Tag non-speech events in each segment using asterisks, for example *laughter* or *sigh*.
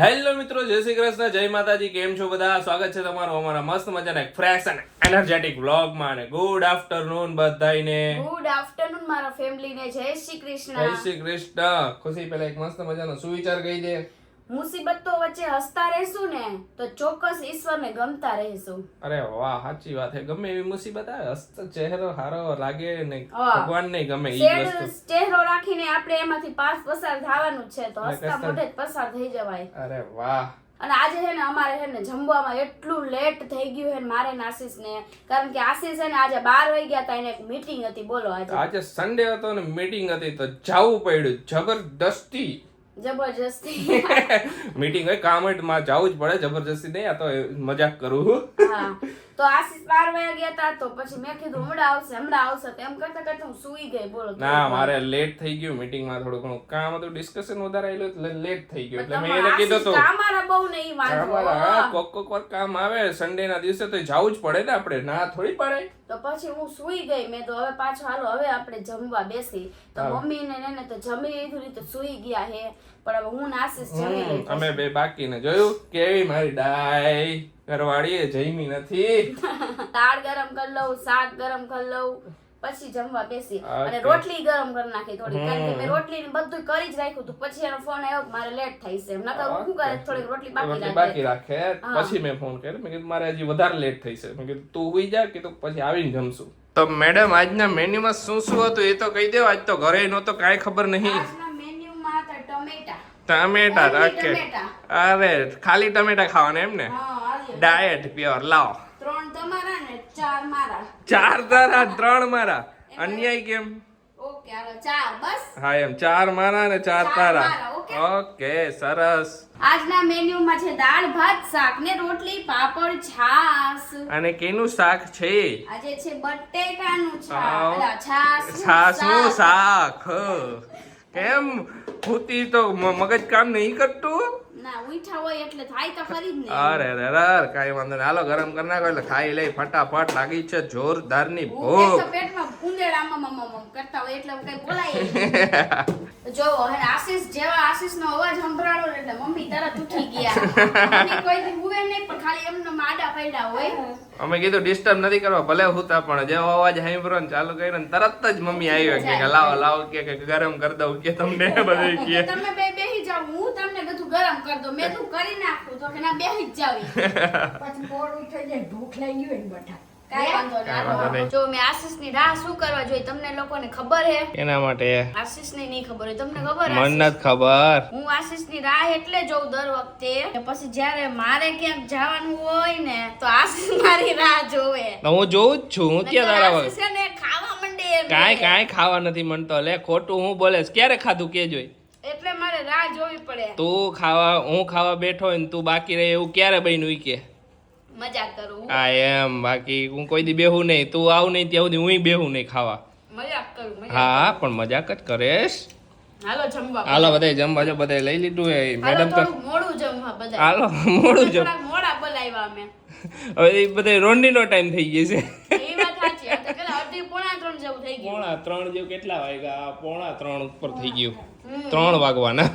Hello મિત્રો જય શ્રી કૃષ્ણ જય માતાજી કેમ છો બધા? સ્વાગત છે તમારું અમારા મસ્ત મજાના ફ્રેશ અને એનર્જેટિક વ્લોગમાં અને ગુડ આફ્ટરનૂન બધાયને. ગુડ આફ્ટરનૂન મારા ફેમિલી ને જય શ્રી જય શ્રી કૃષ્ણ. ખુશી પેલા એક મસ્ત મજાનો સુવિચાર કહી દે. મુસીબતો વચ્ચે હસતા રહેશું ને તો ચોક્કસ ઈશ્વરને ગમતા રહેશું. અરે વાહ સાચી વાત છે ગમે એવી મુસીબત આવે હસ્ત ચહેરો હારો લાગે ને ભગવાન ને ગમે ઈ વસ્તુ. ચહેરો રાખીને આપણે એમાંથી પાસ પસાર થવાનું છે તો હસતા મોઢે જ પસાર થઈ જવાય. અરે વાહ. અને આજે છે ને અમારે છે ને જમવામાં એટલું લેટ થઈ ગયું છે મારે નાસીસ આશીષ ને કારણ કે આશીષ છે ને આજે બાર વાગ્યા હતા એને એક મીટિંગ હતી બોલો આજે. આજે સન્ડે હતો ને મીટિંગ હતી તો જવું પડ્યું. જબરદસ્તી. જબરજસ્તી. *laughs* મીટિંગ હોય કામ મારે જવું જ પડે જબરજસ્તી નહીં આ તો મજાક કરું. હા. તો આશીષ બાર વાગ્યા ગયા હતા તો પછી મેં કીધું હમણાં આવશે હમણાં આવશે. તો એમ કરતા કરતા હું સુઈ ગઈ બોલો ના મારે લેટ થઈ ગયું મીટિંગમાં થોડું ઘણું. કામ હતું ડિસ્કશન વધારે આવેલું એટલે લેટ થઈ ગયું. એટલે મેં એને કીધું તો કામારા બહુ નહીં વાંધો હા, કોક કોક વાર કામ આવે સન્ડે ના દિવસે તો જવું જ પડે ને આપણે. ના થોડી પડે. તો પછી હું સુઈ ગઈ મેં તો હવે પાછો હાલો હવે આપણે જમવા બેસી. તો મમ્મી ને એને તો જમી લીધું તો સુઈ ગયા હે. પણ હવે હું નાસીસ જમી અમે બે બાકીને જોયું કેવી મારી ડાય? ઘરવાળી જઈમી નથી. *laughs* દાળ ગરમ કરી લઉં શાક ગરમ કરી લઉં પછી જમવા બેસી. અને રોટલી ગરમ કરી નાખી થોડી કારણ કે મેં રોટલી બધું કરી જ રાખ્યું હતું. પછી એનો ફોન આવ્યો કે મારે લેટ થાય છે. નકર હું કરે? થોડી રોટલી બાકી રાખે બાકી રાખે. પછી મેં ફોન કર્યો. મેં કીધું મારે હજી વધારે લેટ થઈ છે. મેં કીધું તું હોઈ જા. કીધું પછી આવીને જમશું. તો મેડમ આજના મેન્યુમાં શું શું હતું એ તો કહી દો આજ તો ઘરે નહોતો કાંઈ ખબર નહીં. ટમેટા. ટમેટા. અરે ખાલી ટમેટા ખાવાના એમ ને? ડાયટ પ્યોર લાવો. ત્રણ તમારા ને ચાર મારા. ચાર તારા ત્રણ મારા. અન્યાય કેમ? ઓકે હાલો ચાર બસ? હા એમ. ચાર મારા ને ચાર તારા. ઓકે? સરસ. આજના મેન્યુમાં છે દાળ ભાત શાક ને રોટલી પાપડ છાસ અને કેનું શાક છે? આજે છે બટેકાનું છાસ છાસ છાસનું શાક. કેમ? ભૂતી તો મગજ કામ નહીં કરતું ના ઉઠા હોય એટલે થાય તો ખરી જ ને. અરે રે રે કાંઈ વાંધો નહીં. હાલો ગરમ કરી નાખો એટલે ખાઈ લઈ ફટાફટ. લાગી છે જોરદારની ભૂખ. પેટમાં મમ મમ કરતા હોય એટલે કઈ બોલાય *laughs* જો હવે આશીષ જેવા આશીષનો અવાજ સંભળાણો એટલે મમ્મી તરત ઉઠી ગયા. મમ્મી કોઈ દી હુવે નહીં પણ ખાલી એમનો માડા પડ્યા હોય. અમે કીધું ડિસ્ટર્બ નથી કરવા ભલે હુતા પણ જેવો અવાજ સાંભળો ને ચાલુ કર્યો ને તરત જ મમ્મી આવ્યો કે લાવો લાવો કે કે ગરમ કરી દઉં કે તમને *laughs* બધું કે. તમે બે બેહી જાવ હું તમને બધું ગરમ કરી દઉં. મેં તું કરી નાખું તો કે ના બેહી જ જાવી. પછી મોડું થઈ જાય? ભૂખ લાગી હોય ને બટા. જો મેં આશીષની રાહ શું કરવા જોઈએ તમને લોકોને ખબર હે? એના માટે? આશીષને નહીં ખબર હોય. તમને ખબર મન આશીષ? નથી ખબર. હું આશીષની રાહ એટલે જોઉં દર વખતે પછી જયારે મારે ક્યાંક જવાનું હોય ને તો આશીષ મારી રાહ જોવે. હું જોઉં જ છું. હું ક્યાં તારા ને ખાવા માંડે કાંઈ. કાંઈ ખાવા નથી મનતો લે ખોટું હું બોલે ક્યારે ખાધું કે જોઈ? એટલે મારે રાહ જોવી પડે. તું ખાવા હું ખાવા બેઠો હોય ને તું બાકી રહે એવું ક્યારે બન્યું કે? મજાક કરું હા? એમ. બાકી હું કોઈ દી બેહું નહીં. તું આવ નહીં ત્યાં સુધી હું બેહું નહીં ખાવા. મજાક કરું હા પણ મજાક જ કરેશ. હાલો જમવા. હાલો બધાય જમવા જો બધાય લઈ લીધું એ મેડમ તો મોડું જમવા બધા હાલો મોડું જમ મોડા બોલાવ્યા અમે. હવે એ બધા રોંડીનો ટાઈમ થઈ ગયો છે. એ વાત સાચી. આ તો કેટલા અઢી પોણા ત્રણ જેવું થઈ ગયું. પોણા ત્રણ જેવું કેટલા વાગ્યા? પોણા ત્રણ ઉપર થઈ ગયું. ત્રણ વાગવાના.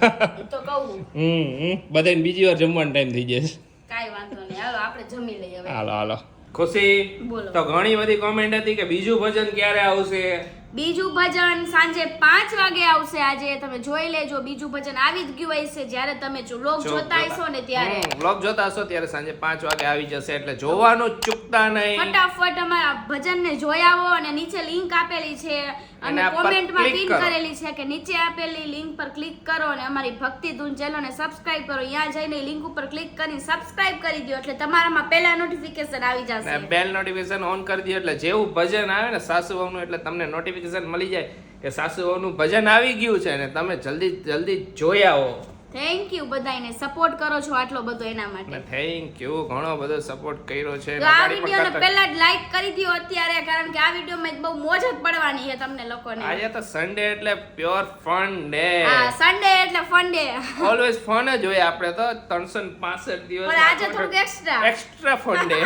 તો કહું. હમ હમ. બધાય બીજી વાર જમવાનો ટાઈમ થઈ જશે. કાઈ વાંધો હાલો આપણે જમી લઈએ હવે. હાલો હાલો. ખુશી બોલો. તો ઘણી બધી કોમેન્ટ હતી કે બીજું ભજન ક્યારે આવશે? બીજું ભજન સાંજે પાંચ વાગે આવશે. આજે તમે જોઈ લેજો. બીજું ભજન આવી જ ગયું હશે. જ્યારે તમે લોક જોતા હશો ને ત્યારે. બ્લોગ જોતા હશો ત્યારે સાંજે પાંચ વાગે આવી જશે. એટલે જોવાનું ચૂકતા નહીં. ફટાફટ અમારા ભજનને જોઈ આવો અને નીચે લિંક આપેલી છે. અને કોમેન્ટમાં પિન કરેલી છે કે નીચે આપેલી લિંક પર ક્લિક કરો અને અમારી ભક્તિ ધૂન ચેનલને સબસ્ક્રાઇબ કરો. ત્યાં જઈને લિંક ઉપર ક્લિક કરીને સબસ્ક્રાઇબ કરી દો એટલે તમારામાં પહેલા નોટિફિકેશન આવી જશે. બેલ નોટિફિકેશન ઓન કરી દો એટલે જેવું ભજન આવે ને સાસુ વહુનું એટલે તમને નોટિફિકેશન મળી જાય કે સાસુઓનું ભજન આવી ગયું છે અને તમે જલ્દી જલ્દી જોઈ આવો. થેન્ક યુ બધાને સપોર્ટ કરો છો આટલો બધો એના માટે. થેન્ક યુ ઘણો બધો સપોર્ટ કર્યો છે. તો આ વિડીયોને પહેલા જ લાઈક કરી દીધો અત્યારે કારણ કે આ વિડીયોમાં બહુ મોજ જ પડવાની છે તમને લોકોને. આજે તો સન્ડે એટલે પ્યોર ફન ડે હા સન્ડે એટલે ફન ડે ઓલવેઝ ફન જ હોય આપણે તો ત્રણસો ને પાસઠ દિવસ પણ આજે થોડું એક્સ્ટ્રા એક્સ્ટ્રા ફન ડે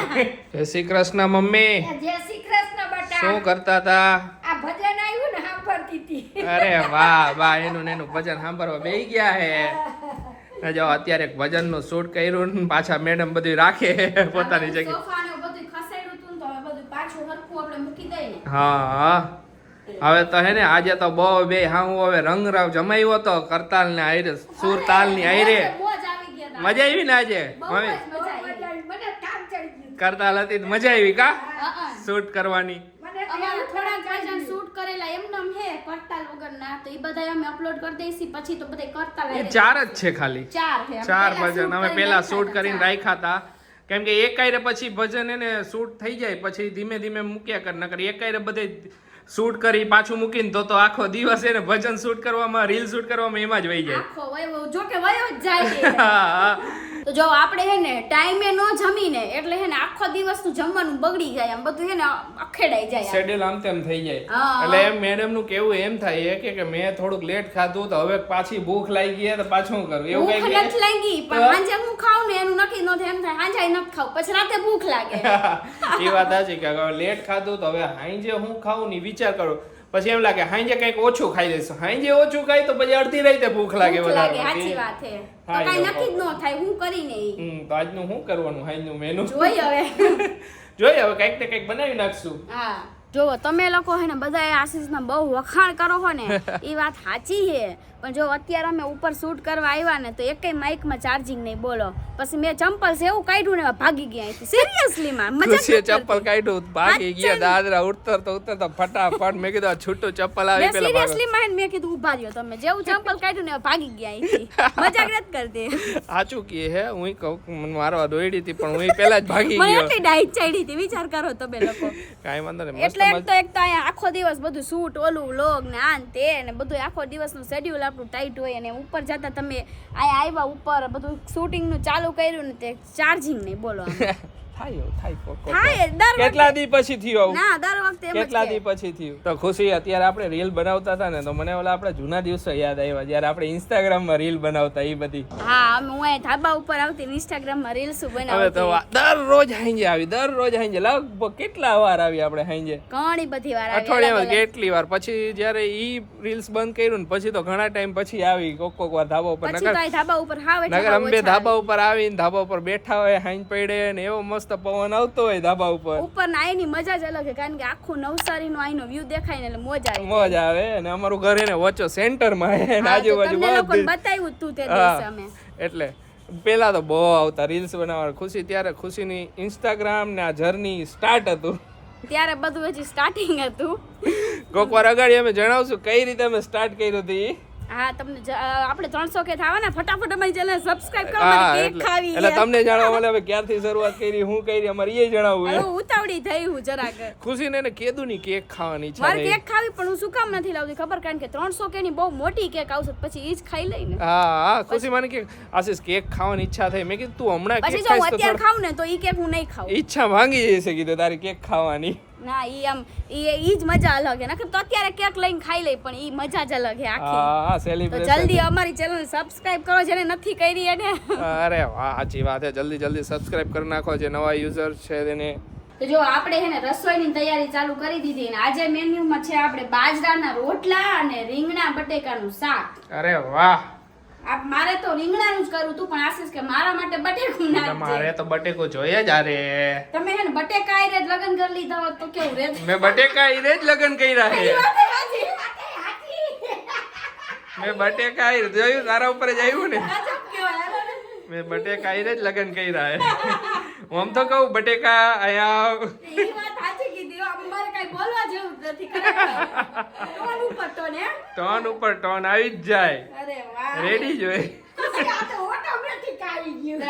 જય શ્રી કૃષ્ણ મમ્મી. જય શ્રી કૃષ્ણ બટા. શું કરતા હતા આ ભજન આવ્યું ને સાંભળતી હતી અરે વાહ વાહ એનું ને એનું ભજન સાંભળવા બે ગયા હે. જો અત્યારે વજનનું શૂટ કર્યું ને પાછા મેડમ બધું રાખે પોતાની જગ્યાએ. સોફા ને બધું ખસેડ્યું હતું ને તો હવે બધું પાછું હરખું આપણે મૂકી દઈએ. ને હા હા. હવે તો હે ને આજે તો બહુ બે હા હું હવે રંગરાવ જમાયો તો કરતાલ ને આયરે સુરતાલની આયરે. મોજ આવી ગયા તા. મજા આવી ને આજે? ગયું. કરતાલ હતી તો મજા આવી કા. શૂટ કરવાની. અમારે થોડાક ચડી shoot કરેલા એમનેમ હે કરતાલ વગરના તો એ બધા અમે અપલોડ કરી દઈશી પછી તો બધા કરતાલ એ ચાર જ છે ખાલી. ચાર છે ચાર ભજન. અમે પહેલા શૂટ કરીને રાખ્યા હતા. કેમ કે એક કાયરે પછી ભજન એને શૂટ થઈ જાય પછી ધીમે ધીમે મૂક્યા કર. નકર એક કાયરે બધે શૂટ કરી પાછું મૂકીને તો તો આખો દિવસ એને ભજન શૂટ કરવામાં રીલ શૂટ કરવામાં એમાં જ વહી જાય. આખો વયો જો કે વયો જ જાય. *laughs* તો જો આપણે હે ને ટાઈમે ન જમીને એટલે હે ને આખો દિવસનું જમવાનું બગડી જાય આમ બધું હે ને અખેડાઈ જાય શેડ્યુલ આમ તેમ થઈ જાય. એટલે એમ મેડમનું કેવું એમ થાય કે કે મેં થોડુંક લેટ ખાધું તો હવે પાછી ભૂખ લાગી ગઈ તો પાછું શું કરું? એવું કઈ નથી લાગી પણ સાંજે હું ખાઉં ને એનું નક્કી ન થાય એમ થાય સાંજે નથી ખાઉં પછી રાતે ભૂખ લાગે. *laughs* એ વાત સાચી કે લેટ ખાધું તો હવે સાંજે હું ખાઉં ને વિચાર કરું. પછી એમ લાગે હાંજે કંઈક ઓછું ખાઈ લઈશું. હાંજે ઓછું ખાઈ તો પછી અડધી રાતે ભૂખ લાગે વધારે સાચી વાત છે. તો નક્કી જ ન થાય હું કરીને. હમ તો આજનું શું કરવાનું હાંજનું મેનુ જોઈ હવે. *laughs* જોઈ હવે કંઈક ને કંઈક બનાવી નાખશું. હા. જો તમે લોકો હે ને બધાએ આશીષના બહુ વખાણ કરો હો ને *laughs* એ વાત સાચી છે. પણ જો અત્યારે અમે ઉપર શૂટ કરવા આવ્યા ને તો એકેય માઇકમાં ચાર્જિંગ નહીં બોલો. પછી મેં ચંપલ છે એવું કાઢ્યું ને ભાગી ગયા અહીંથી. સિરિયસલી માં મજા કરતી. કાઢ્યું ભાગી ગયા દાદરા ઉતર તો ફટાફટ મેં કીધું છૂટું ચંપલ આવી પેલા. સિરિયસલી માં મેં કીધું ઊભા રહ્યો તમે. જેવું ચંપલ કાઢ્યું ને ભાગી ગયા અહીંથી. મજાક નથી કરતી. સાચું કે હે હું કહું મને મારવા દોડી હતી પણ હું પહેલા જ ભાગી ગયો. એટલી ડાઈટ ચાડી હતી વિચાર કરો તમે લોકો. કાઈ વાંધો નહીં એટલે એક તો એક તો આખો દિવસ બધું શૂટ ઓલું લોગ ને આન તે ને બધું આખો દિવસનું શેડ્યુલ આપણું ટાઈટ હોય અને ઉપર જતા તમે અહીંયા આવ્યા ઉપર બધું શૂટિંગનું ચાલુ કર્યું ને તે ચાર્જિંગ નહીં બોલો. *laughs* થાય થાય કોક કોક. થાય દર કેટલા દી પછી થયું ના દર વખતે કેટલા દી પછી થયું? તો ખુશી અત્યારે આપણે રીલ બનાવતા હતા ને તો મને ઓલા આપણે જૂના દિવસો યાદ આવ્યા જ્યારે આપણે ઇન્સ્ટાગ્રામમાં રીલ બનાવતા એ બધી. હા હું અહીંયા ધાબા ઉપર આવતી ઇન્સ્ટાગ્રામમાં રીલ્સ હવે તો બનાવતી વા- દરરોજ હાંજે આવી દરરોજ હાંજે લગભગ કેટલા વાર આવી આપણે હાંજે? ઘણી બધી વાર આવી અઠવાડિયામાં. કેટલી વાર? પછી જ્યારે ઈ રીલ્સ બંધ કર્યું ને પછી તો ઘણા ટાઈમ પછી આવી કોક કોક વાર ધાબા ઉપર નગર ધાબા ઉપર હાવ નગર અંબે ધાબા ઉપર આવીને ધાબા ઉપર બેઠા હોય હાંજ પડે ને એવો મસ્ત પવન આવતો હોય ધાબા ઉપર. ઉપર ના એની મજા જ અલગ છે કારણ કે આખું નવસારીનો નો વ્યૂ દેખાય ને એટલે મોજ આવે મોજ આવે અને અમારું ઘર એને વચ્ચો સેન્ટરમાં હે ને હા, આજુબાજુ બતાવ્યું તું તે દિવસે અમે. એટલે પેલા તો બહુ આવતા રીલ્સ બનાવવા ખુશી ત્યારે ખુશીની ઇન્સ્ટાગ્રામ ને આ જર્ની સ્ટાર્ટ હતું. ત્યારે બધું હજી સ્ટાર્ટિંગ હતું. કોક વાર અગાડી અમે જણાવશું કઈ રીતે અમે સ્ટાર્ટ કર્યું હતું. હા તમને આપણે ત્રણસો કે થવાના ફટાફટ અમારી ચેનલ સબસ્ક્રાઇબ કરો મારી કેક ખાવી એટલે તમને જાણવા મળે હવે ક્યારથી શરૂઆત કરી હું કરી અમારે એ જણાવવું હવે ઉતાવળી થઈ હું જરાક. ખુશીને એને કીધું ની કેક ખાવાની છે મારે કેક ખાવી પણ હું શું કામ નથી લાવતી ખબર? કારણ કે ત્રણસો કે ની બહુ મોટી કેક આવશે પછી ઈ જ ખાઈ લઈ ને. હા હા ખુશી મને કે આશીષ કેક ખાવાની ઈચ્છા થઈ. મેં કીધું તું હમણાં કેક ખાઈશ તો અત્યારે ખાવ ને તો ઈ કેક હું નહીં ખાઉં. ઈચ્છા માંગી જશે કીધું તારી કેક ખાવાની. ના ઈ આમ ઈ ઈ જ મજા અલગ હે. નકર તો અત્યારે કેક લઈને ખાઈ લઈ પણ ઈ મજા જ અલગ હે આખી. હા હા તો જલ્દી અમારી ચેનલ સબસ્ક્રાઇબ કરો જેને નથી કરી એને. અરે વાહ સાચી વાત છે જલ્દી જલ્દી સબસ્ક્રાઇબ કરી નાખો જે નવા યુઝર છે તેને. તો જો આપણે હે ને રસોઈની તૈયારી ચાલુ કરી દીધી અને આજે મેન્યુમાં છે આપણે બાજરાના રોટલા અને રીંગણા બટેકાનું શાક. અરે વાહ. આ મારે તો રીંગણાનું જ કરવું તું પણ આશીષ કે મારા માટે બટેકું નાખજે. તમારે તો બટેકો જોઈએ જ અરે તમે હે ને બટેકા આયરે જ લગન કરી લીધા હોત તો કેવું રે? મેં બટેકા રે જ લગ્ન કર્યા હે. મેં બટેકા આઈ જોયું તારા ઉપર જ આવ્યું ને? મે ને. બટેકા ઈને જ લગન કર્યા હે હું આમ તો કહું બટેકા અહીંયા ઈ વાત હાચી કીધી હો. અમારે કાંઈ બોલવા જેવું જ નથી ખરેખર. ટોન ઉપર ટોન, હે? ટોન ઉપર ટોન આવી જ જાય. અરે વાહ. રેડી જ હોય. ખુશી આ તો ઓટોમેટિક આવી ગયું.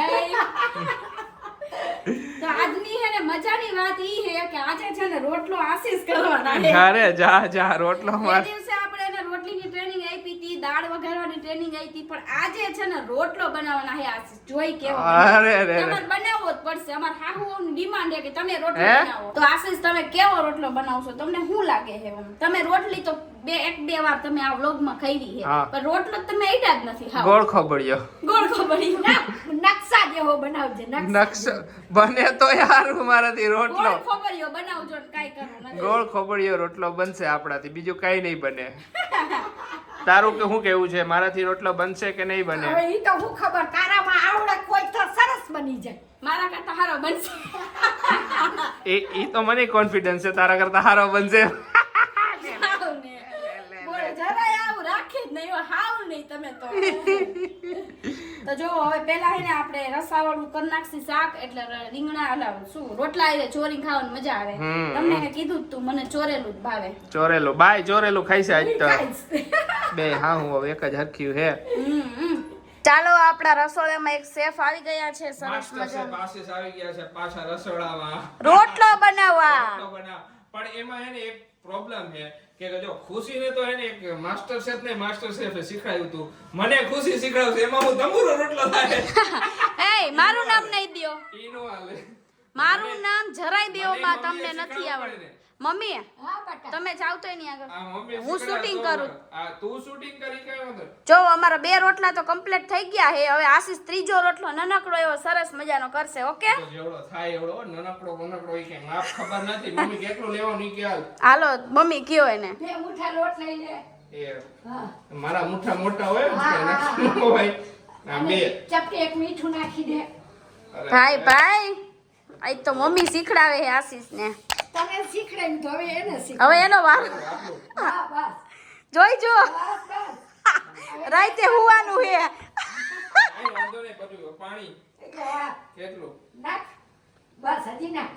આજની હે ને મજાની વાત એ હે કે આજે છે ને રોટલો આશીષ કરવાના જા જા રોટલો મારે માર દિવસે આપણે એને રોટલીની ટ્રેનિંગ આપી હતી દાળ વઘારવાની ટ્રેનિંગ આપી હતી પણ આજે છે ને રોટલો બનાવવાના હે આશીષ જોઈ કેવો અરે રે તમારે બનાવવો જ પડશે. અમાર હાહુઓની ડિમાન્ડ છે કે તમે રોટલો બનાવો. તો આશીષ તમે કેવો રોટલો બનાવશો? તમને શું લાગે છે તમે રોટલી તો બે એક બે વાર તમે આ વ્લોગમાં ખાઈ છે પણ રોટલો તમે આઈડા જ નથી. હા. ગોળ ખબડિયો. ગોળ ખબડી નકશા જેવો બનાવજે નકશા. બને તો યાર મારાથી રોટલો. ગોળ ખબડીઓ બનાવજો કાઈ કરવું ગોળ ખોબડિયો રોટલો બનશે આપણાથી. બીજું કઈ નહીં બને. *laughs* તારું કે શું કેવું છે? મારાથી રોટલો બનશે કે નહીં બને? હવે ઈ તો હું ખબર તારામાં આવડે કોઈ તો સરસ બની જાય. મારા કરતા હારો બનશે. એ ઈ તો મને કોન્ફિડન્સ છે તારા કરતા હારો બનશે. હાવ જરાય આવું રાખી જ નહીં હાવ નહીં તમે તો. તો જો હવે પેલા હે ને આપણે રસાવાળું કરી નાખશી શાક એટલે રીંગણા હલાવ શું રોટલા આવે ચોરી ખાવાની મજા આવે. તમને કીધું જ તું મને ચોરેલું જ ભાવે. ચોરેલું. બાય ચોરેલું ખાઈશ છે આજ તો. બે હા હું હવે એક જ હરખ્યું હે. ચાલો આપણા રસોડામાં એક શેફ આવી ગયા છે સરસ મજાનો. આવી ગયા છે પાછા રસોડામાં. રોટલો બનાવવા. રોટલો બનાવ. પણ એમાં એને ને એક પ્રોબ્લેમ છે કે જો ખુશીને તો એને એક માસ્ટર શેફ ને માસ્ટર શેફે શીખવાડ્યું હતું. મને ખુશી શીખડાવશે એમાં હું તંબુરો રોટલો થાય. *laughs* એ મારું નામ નહીં દ્યો. ઈનો હાલે. મારું નામ જરાય દેવમાં તમને નથી આવડતું. મમ્મી તમે જાવ તો નહીં આગળ. હું શૂટિંગ કરું. તું શૂટિંગ કરી કઈ જો અમારા બે રોટલા તો કમ્પ્લીટ થઈ ગયા હે હવે આશીષ ત્રીજો રોટલો નાનકડો એવો સરસ મજાનો કરશે ઓકે? જેવડો થાય એવડો નનકડો નનકડો ઈ માપ ખબર નથી. મમ્મી કેટલો લેવો ની કે હાલો મમ્મી કયો એને? બે મુઠા લોટ લઈ લે. એ મારા મુઠા મોટા હોય ને હા, કે *laughs* હા, હોય. બે. ચપટી એક મીઠું નાખી દે. ભાઈ ભાઈ. આજ તો મમ્મી શીખડાવે હે આશીષ ને તને શીખડાવી તો હવે એને શીખ હવે એનો વાર. આટલું. હા બસ. જોઈ જો. રાતે હુવાનું હે વાંધો નહીં બધું પાણી. કેટલું? નાખ. બસ હજી નાખ.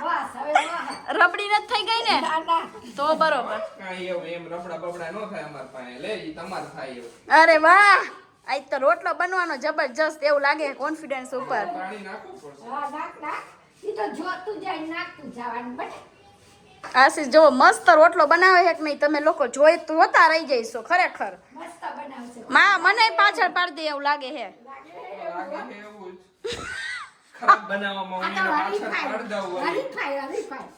બસ હવે વાહ. રબડી નથી થઈ ગઈ ને? ના ના. તો બરોબર. કાંઈ એમ રબડા બબડા ન થાય અમાર પાસે. લે ઈ તમારે થાય અરે વાહ. આજ તો રોટલો બનવાનો જબરજસ્ત એવું લાગે કોન્ફિડન્સ ઉપર. આશીષ, જો મસ્ત રોટલો બનાવે છે કે નહીં, તમે લોકો જોઈ જોતા રહી જઈશો ખરેખર. મા, મને પાછળ પાડી દે એવું લાગે છે.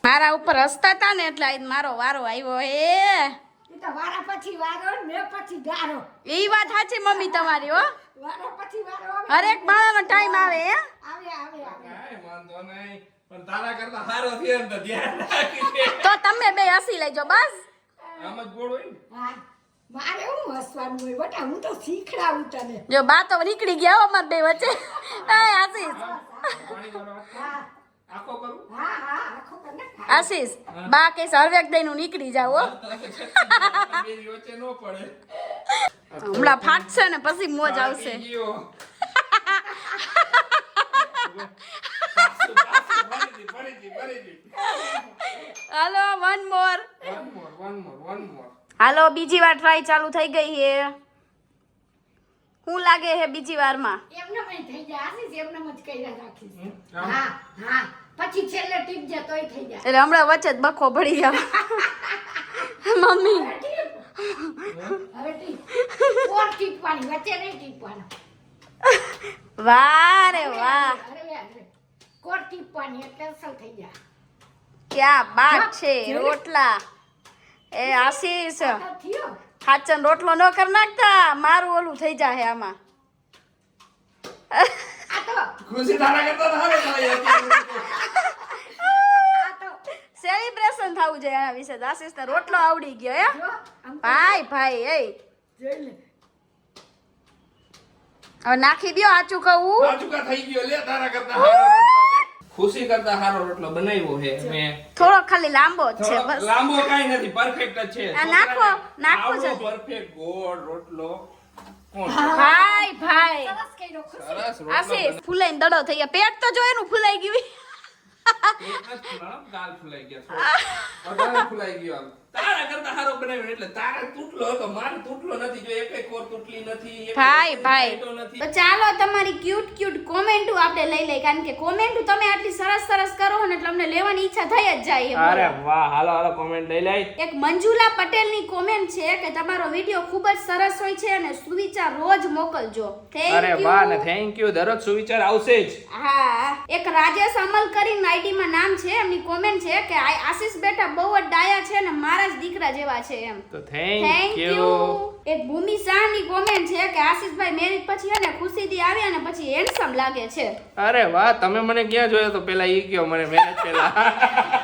મારા ઉપર હસતા હતા ને એટલે મારો વારો આવ્યો હે વારા પછી વારો ને પછી ગારો. એ વાત સાચી મમ્મી તમારી હો. વારા પછી વારો આવે. હરેક માણસનો ટાઈમ આવે હે. આવે આવે આવે. વાંધો નહીં પણ તારા કરતા સારો થયો ને તો ધ્યાન રાખી તો તમે બે હસી લેજો બસ. આમ જ ગોળ હોય હા. મારે હું હસવાનું હોય? બટા હું તો શીખડાવું તને. જો બા તો નીકળી ગયા હો અમાર બે વચ્ચે. એ આશીષ હા. આખો કરું? હા હા આખો કને આશીષ બા કે સર્વેક દઈ નું નીકળી જાવ હો. *laughs* હમણાં ફાટશે ને પછી મોજ આવશે. હાલો વન મોર. હાલો બીજી વાર ટ્રાય ચાલુ થઈ ગઈ છે. શું લાગે છે બીજી વારમાં? એમને મેં થઈ જાય. આશીષ એમને જ કર્યા રાખીશ હા. હા પછી છેલ્લે ટીપ જાય તોય થઈ જાય. એટલે હમણાં વચ્ચે જ બખો ભળી જાવ મમ્મી. હવે ટીપ. હવે ટીપ. કોર ટીપવાની? વચ્ચે નહીં ટીપવાનું. વાહ. રે વાહ અરે ટીપ પાણી એટલે અસલ થઈ જાય. ક્યાં બાત છે રોટલા. એ આશીષ. થયો. ખાચન રોટલો ન કર નાખતા મારું ઓલું થઈ જાય આમાં. આ તો ખુશી તારા કરતા તો સારો થાય અત્યારે. આ તો સેલિબ્રેશન થવું જોઈએ આના વિશે. આશીષ ને રોટલો આવડી ગયો હે? ભાઈ ભાઈ એ હવે નાખી દ્યો આચું કહું થઈ ગયો લે તારા કરતા. ખુશી કરતા સારો રોટલો બનાવ્યો છે. મેં થોડો ખાલી લાંબો જ છે બસ. લાંબો કાંઈ નથી પરફેક્ટ જ છે. આ નાખો, નાખો જલ્દી. પરફેક્ટ ગોળ રોટલો. ભાઈ ભાઈ. સરસ આશીષ ફૂલાઈને દડો થઈ ગયા. પેટ તો જો નું ફૂલાઈ ગયું. પેટ નથી ફૂલાઈ ગયા. *laughs* ફૂલાઈ ગયો. તારા કરતા સારો બનાવ્યો એટલે તારા તૂટલો હતો મારે તૂટલો નથી જો એકેય કોર તૂટલી નથી ભાઈ ભાઈ. તો ચાલો તમારી ક્યુટ ક્યુટ કોમેન્ટો આપણે લઈ લઈએ કારણ કે કોમેન્ટો તમે આટલી સરસ સરસ કરો ને એટલે અમને લેવાની ઈચ્છા થઈ જ જાય અરે વાહ હાલો હાલો કોમેન્ટ લઈ લઈ એક મંજુલા પટેલની કોમેન્ટ છે કે તમારો વીડિયો ખૂબ જ સરસ હોય છે અને સુવિચાર રોજ મોકલજો. અરે થેન્ક વાહ ને થેન્ક યુ દરરોજ સુવિચાર આવશે જ. હા એક રાજેશ અમલ કરીને આઈડીમાં નામ છે એમની કોમેન્ટ છે કે આ- આશીષ બેટા બહુ જ ડાયા છે અને મારા જ દીકરા જેવા છે એમ. તો થેન્ક યુ એક ભૂમિ શાહની કોમેન્ટ છે કે આશીષભાઈ મેરેજ પછી હે ને ખુશીથી આવ્યા અને પછી હેન્ડસમ લાગે છે. અરે વાહ તમે મને ક્યાં જોયો? તો પેલા ઈ કયો મને મેરેજ પેલા.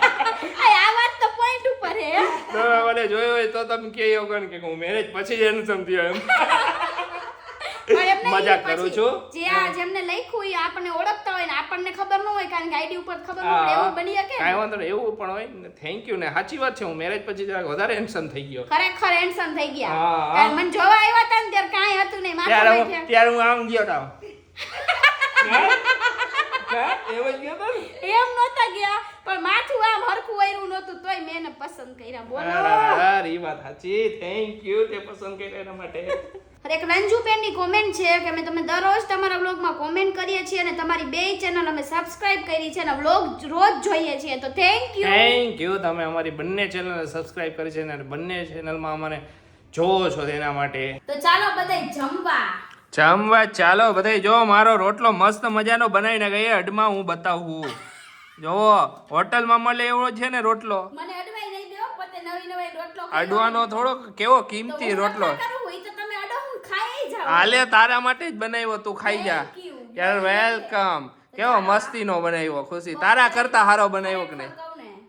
*laughs* આ વાત તો પોઈન્ટ ઉપર હે. તમે મને જોયો હોય તો તમે કે એવું કે હું મેરેજ પછી જ હેન્ડસમ થયો એમ. *laughs* એમ નહીં, મજાક કરું છું. જે આ જેમને લખ્યું એ આપણને ઓળખતા હોય ને આપણને ખબર ન હોય કારણ કે આઈડી ઉપર ખબર ન પડે એવું બની શકે કાંઈ વાંધો નહીં એવું પણ હોય ને. થેન્ક યુ ને. સાચી વાત છે હું મેરેજ પછી જરાક વધારે હેન્ડસમ થઈ ગયો. ખરેખર હેન્ડસમ થઈ ગયા. કારણ મને જોવા આવ્યા હતા ને ત્યારે કાંઈ હતું નહીં. માથા ત્યારે. ત્યારે હું આમ ગયો તા. *laughs* એવો જ ગયો તા ને? એમ નહોતા ગયા પણ માથું આમ હરખું વયરું નહોતું તોય મેં એને પસંદ કર્યા. બોલો. ઈ વાત સાચી. થેન્ક યુ તે પસંદ કર્યા એના માટે. અરે એક રંજુબેનની કોમેન્ટ છે કે અમે તમે દરરોજ તમારા વ્લોગમાં કોમેન્ટ કરીએ છીએ અને તમારી બે ચેનલ અમે સબસ્ક્રાઇબ કરી છે અને વ્લોગ રોજ જોઈએ છીએ. તો થેન્ક યુ થેન્ક યુ તમે અમારી બંને ચેનલને સબસ્ક્રાઇબ કરી છે અને બંને ચેનલમાં અમને જોવો છો તેના માટે. તો ચાલો બધા જમવા. જમવા ચાલો બધા જો મારો રોટલો મસ્ત મજાનો બનાવીને ગઈ અડમાં હું બતાવું. જોવો હોટલમાં મળે એવો છે ને રોટલો. અડવાનો થોડો કેવો કિંમતી રોટલો. આલે તારા માટે જ બનાવ્યો તું ખાઈ જા. યાર વેલકમ કેવો મસ્તીનો બનાવ્યો ખુશી. તારા કરતા હારો બનાવ્યો કે નહીં?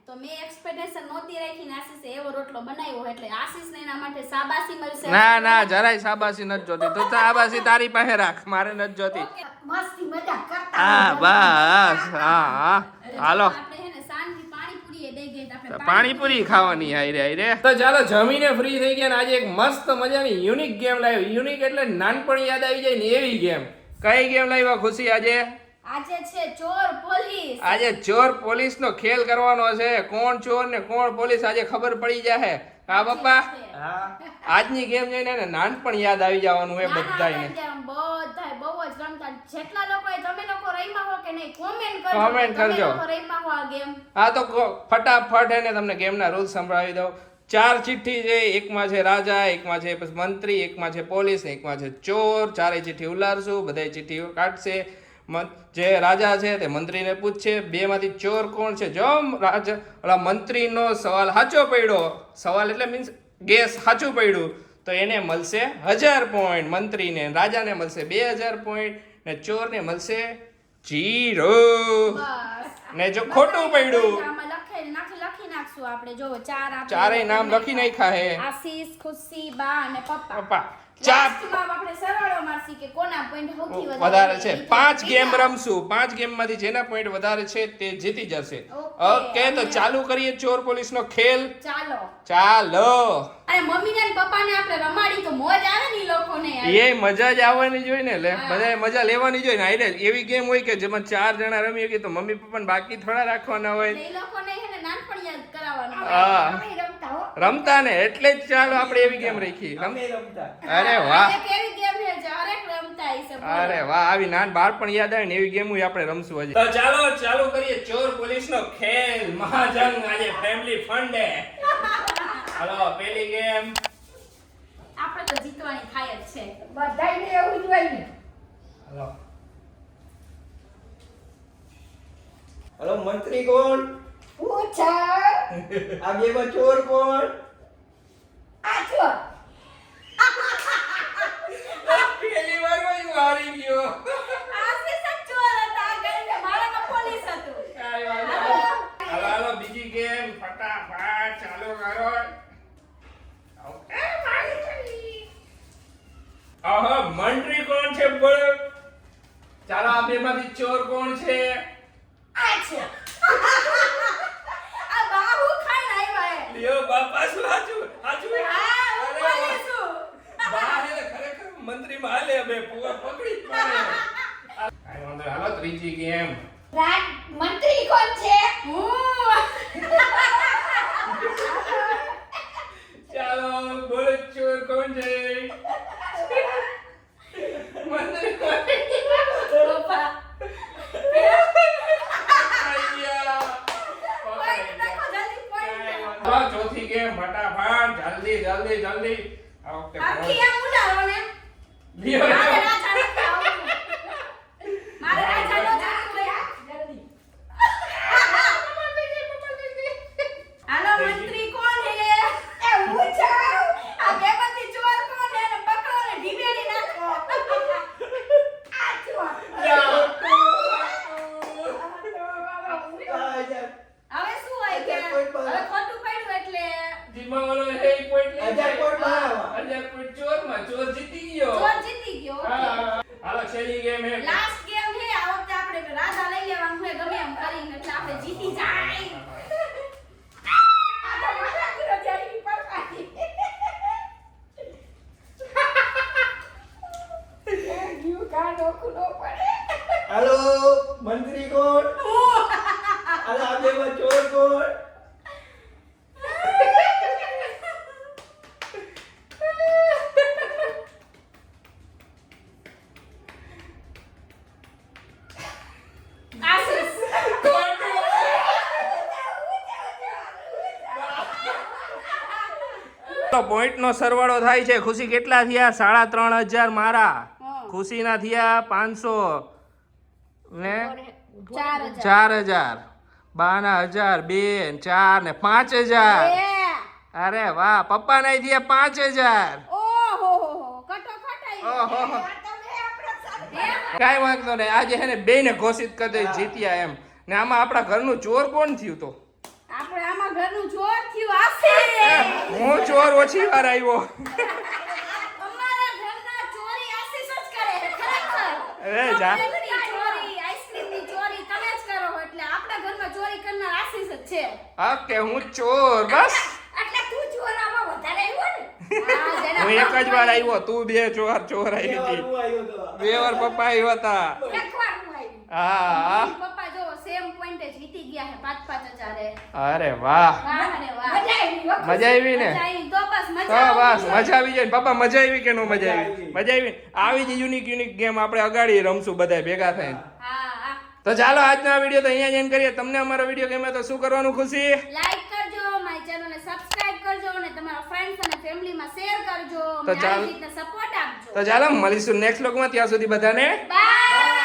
તો મેં એક્સપેક્ટેશન નહોતી રાખીને આશીષે એવો રોટલો બનાવ્યો એટલે આશીષને એના માટે શાબાશી મળશે. ના ના જરાય શાબાશી નથી જોતી. તું શાબાશી તારી પાસે રાખ. મારે નથી જોતી. મસ્તી કરતા હા બસ હા હા. હાલો. આપણે હે ને સાંજની પાણીપુરી ખાવાની આઈ રે તો ચાલો જમીને ફ્રી થઈ ગયા આજે એક મસ્ત મજાની યુનિક ગેમ લાવી યુનિક એટલે નાનપણ યાદ આવી જાય ને એવી ગેમ કઈ ગેમ લાવ્યા ખુશી આજે? આજે છે ચોર પોલીસ. આજે ચોર પોલીસ નો ખેલ કરવાનો છે. કોણ ચોર ને કોણ પોલીસ આજે ખબર પડી જાહે. હા પપ્પા? આજની ગેમ જોઈને એને નાનપણ યાદ આવી જવાનું હોય બધાને બધાય બહુ જ રમતા. જેટલા લોકો તમે લોકો રમ્યા હો કે નહીં કોમેન્ટ કરજો. કોમેન્ટ કરજો. રમ્યા હો આ ગેમ હા તો ફટાફટ એને તમને ગેમના રૂલ સંભળાવી દઉં. ચાર ચિઠ્ઠી છે એકમાં છે રાજા એકમાં છે પછી મંત્રી એકમાં છે પોલીસ એકમાં છે ચોર. ચારે ચિઠ્ઠી ઉલારશું બધાય ચિઠ્ઠીઓ કાઢશે. જે રાજા છે તે મંત્રીને પૂછશે બેમાંથી ચોર કોણ છે? જો રાજા ઓલા મંત્રીનો સવાલ સાચો પડ્યો સવાલ એટલે મીન્સ ગેસ સાચું પડ્યું તો એને મળશે હજાર પોઈન્ટ મંત્રીને રાજાને મળશે બે હજાર પોઈન્ટ ને ચોરને મળશે જીરો. ને જો ખોટું પડ્યું. ચાર ચારેય નામ લખી નાખ્યા હે. આશીષ ખુશી બા અને પપ્પા. પપ્પા. ચાર. વધારે છે. પાંચ ગેમ રમશું. પાંચ ગેમમાંથી જેના પોઈન્ટ વધારે છે તે જીતી જશે. ઓકે તો ચાલુ કરીએ ચોર પોલીસ નો ખેલ. ચાલો. ચાલો. અને મમ્મીને ને પપ્પાને આપણે રમાડી તો મોજ આવે ને લોકોને એ મજા જ આવવાની જોઈએ ને લે બધા બધાએ મજા લેવાની જોઈએ ને. આઈડે એવી ગેમ હોય કે જેમાં ચાર જણા રમી શકીએ તો મમ્મી પપ્પાને બાકી થોડા રાખવાના હોય. એ લોકોને હે ને નાનપણ યાદ કરાવવાનું હા. રમતા ને એટલે જ ચાલો આપણે એવી ગેમ રાખી રમતા. અરે વાહ. કેવી ગેમ છે જે રમતા હશે, અરે વાહ આવી નાન બાળપણ યાદ આવે ને એવી ગેમ હોય આપણે રમશું આજે. તો ચાલો ચાલુ કરીએ ચોર પોલીસ નો ખેલ. મહાજંગ આજે ફેમિલી ફન ડે હાલો પહેલી ગેમ આપણે તો જીતવાની થાય જ છે. બધાયને એવું જ હોય ને. હાલો. હલો મંત્રી કોણ? પૂછ આ બેમાં ચોર કોણ? આ છો પેલી વાર હું હારી ગયો. ચોર હતા, આ ગરીબે મારામાં પોલીસ હતું. કાંઈ વાંધો નહીં. હાલો. હાલો બીજી ગેમ ફટાફટ ચાલુ કરો ઓકે, મારી ચલી. આહા મંત્રી કોણ છે પણ ચાલો આ બેમાંથી ચોર કોણ છે? આ છે. *laughs* આ બાહુ ખાઈ આવ્યા હે. લ્યો બાપા શું હાચું હાચું. હા, હું શું પોલીસ છું. બા હે ખરેખર મંત્રીમાં હાલે બે પૂરા પકડી પાડે કાંઈ વાંધો હાલો ત્રીજી ગેમ. રાજ મંત્રી કોણ છે? હું. ચાલો બોલો ચોર કોણ છે મંત્રી કોણ છે? પપ્પા. આયા. Point નાખો, જલ્દી point કાંઈ નાખો. વાંધો નહીં. ચોથી ગેમ ફટાફટ જલ્દી જલ્દી જલ્દી આ વખતે આખી આમ ઉડાડો ને. લ્યો, મારે લ્યો. રાજા નથી આવવું. મારે રાજા નો જાતું હોય. જલ્દી હાલો મંત્રી કોણ હે એ હું છું આ બેમાંથી ચોર કોણ હે ને પકડો ને ઢીમેલી નાખો આ છો જાઓ. આ યાર, હવે શું હોય કે હવે ખોટું પડ્યું એટલે ધીમા હાલો મંત્રી કોણ હાલો આ બેમાં ચોર કોણ આશીષ તો પોઈન્ટ નો સરવાળો થાય છે. ખુશી કેટલા થયા? સાડા ત્રણ હજાર મારા. ખુશીના થયા પાંચસો ને ચાર હજાર. બાના હજાર બે ને ચાર ને પાંચ હજાર. અરે વાહ પપ્પા ના થયા પાંચ હજાર? કાંઈ વાંધો નહીં. આજે હે ને બે ને ઘોષિત કરી જીત્યા એમ. ને આમાં આપણા ઘરનું ચોર કોણ થયું તો? ઘરનું ચોર થયું આશીષ હું ચોર ઓછી વાર આવ્યો. અમારા ઘરના ચોરી આશીષ જ કરે છે, ખરેખર. એ જા. ચોરી આઈસ્ક્રીમની ચોરી તમે જ કરો એટલે આપણા ઘરમાં ચોરી કરનાર આશીષ જ છે. હા કે હું ચોર બસ. એટલે તું ચોરામાં વધારે આવ્યો ને? *laughs* હું એક જ વાર આવ્યો તું બે ચોર ચોર આવી હતી. હું આવ્યો તો. બે વાર પપ્પા આવ્યા હતા. એકવાર હું આવી. હા. પપ્પા જો સેમ પોઈન્ટે જીતી ગયા અરે વાહ. વાહ મજા આવી હો. મજા આવી ને? તો બસ મજા બસ મજા આવી જાય પાપા મજા આવી કે નો મજા આવી? મજા આવી. આવી જ યુનિક યુનિક ગેમ આપણે અગાડી રમશું બધા ભેગા થઈને. તો ચાલો આજનો આ વીડિયો તો અહીંયા જ કરીએ. તમને અમારો વીડિયો ગમે તો શું કરવાનું ખુશી? લાઈક કરજો મારી ચેનલને સબસ્ક્રાઇબ કરજો અને તમારા ફ્રેન્ડ્સ અને ફેમિલીમાં શેર કરજો. તો અમને ચાલ. સપોર્ટ આપજો. તો ચાલો મળીશું નેક્સ્ટ લોકમાં ત્યાં સુધી બધાને બાય